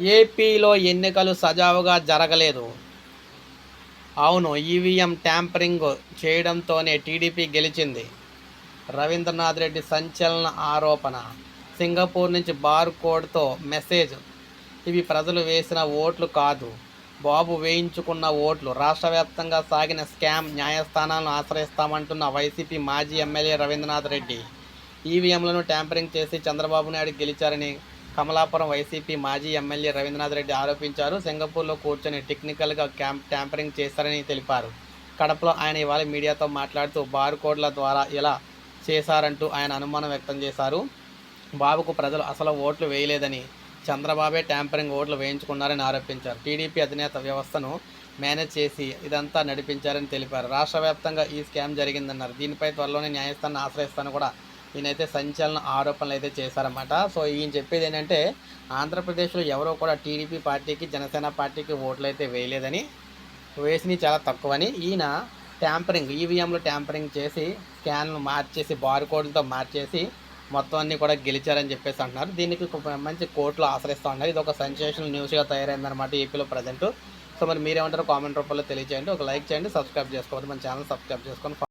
ఏపీలో ఎన్నికలు సజావుగా జరగలేదు. అవును ఈవీఎం ట్యాంపరింగ్ చేయడంతోనే టీడీపీ గెలిచింది. రవీంద్రనాథ్ రెడ్డి సంచలన ఆరోపణ. సింగపూర్ నుంచి బార్ కోడ్తో మెసేజ్. ఇవి ప్రజలు వేసిన ఓట్లు కాదు. బాబు వేయించుకున్న ఓట్లు. రాష్ట్ర వ్యాప్తంగా సాగిన స్కామ్ న్యాయస్థానాలను ఆశ్రయిస్తామంటున్న వైసీపీ మాజీ ఎమ్మెల్యే రవీంద్రనాథ్ రెడ్డి. ఈవీఎంలను ట్యాంపరింగ్ చేసి చంద్రబాబు నాయుడు గెలిచారని కమలాపురం వైసీపీ మాజీ ఎమ్మెల్యే రవీంద్రనాథ్ రెడ్డి ఆరోపించారు. సింగపూర్లో కూర్చొని టెక్నికల్గా క్యాంప్ ట్యాంపరింగ్ చేశారని తెలిపారు. కడపలో ఆయన ఇవాళ మీడియాతో మాట్లాడుతూ బార్ కోడ్ల ద్వారా ఇలా చేశారంటూ ఆయన అనుమానం వ్యక్తం చేశారు. బాబుకు ప్రజలు అసలు ఓట్లు వేయలేదని చంద్రబాబే ట్యాంపరింగ్ ఓట్లు వేయించుకున్నారని ఆరోపించారు. టీడీపీ అధినేత వ్యవస్థను మేనేజ్ చేసి ఇదంతా నడిపించారని తెలిపారు. రాష్ట్ర వ్యాప్తంగా ఈ స్కామ్ జరిగిందన్నారు. దీనిపై త్వరలోనే న్యాయస్థానాన్ని ఆశ్రయిస్తాను కూడా ఈయనైతే సంచలన ఆరోపణలు అయితే చేశారన్నమాట. సో ఈయన చెప్పేది ఏంటంటే ఆంధ్రప్రదేశ్లో ఎవరో కూడా టీడీపీ పార్టీకి జనసేన పార్టీకి ఓట్లు అయితే వేయలేదని వేసినవి చాలా తక్కువని. ఈయన ట్యాంపరింగ్ ఈవీఎంలో ట్యాంపరింగ్ చేసి స్కాన్లు మార్చేసి బార్ కోడ్లతో మార్చేసి మొత్తం అన్ని కూడా గెలిచారని చెప్పేసి అంటున్నారు. దీనికి ఒక మంచి కోర్టులో ఆశ్రయిస్తూ ఉన్నారు. ఇది ఒక సెన్సేషనల్ న్యూస్గా తయారైందనమాట ఏపీలో ప్రజెంట్. సో మరి మీరేమంటారు కామెంట్ రూపంలో తెలియజేయండి ఒక లైక్ చేయండి సబ్స్క్రైబ్ చేసుకోవాలి మన ఛానల్ సబ్స్క్రైబ్ చేసుకొని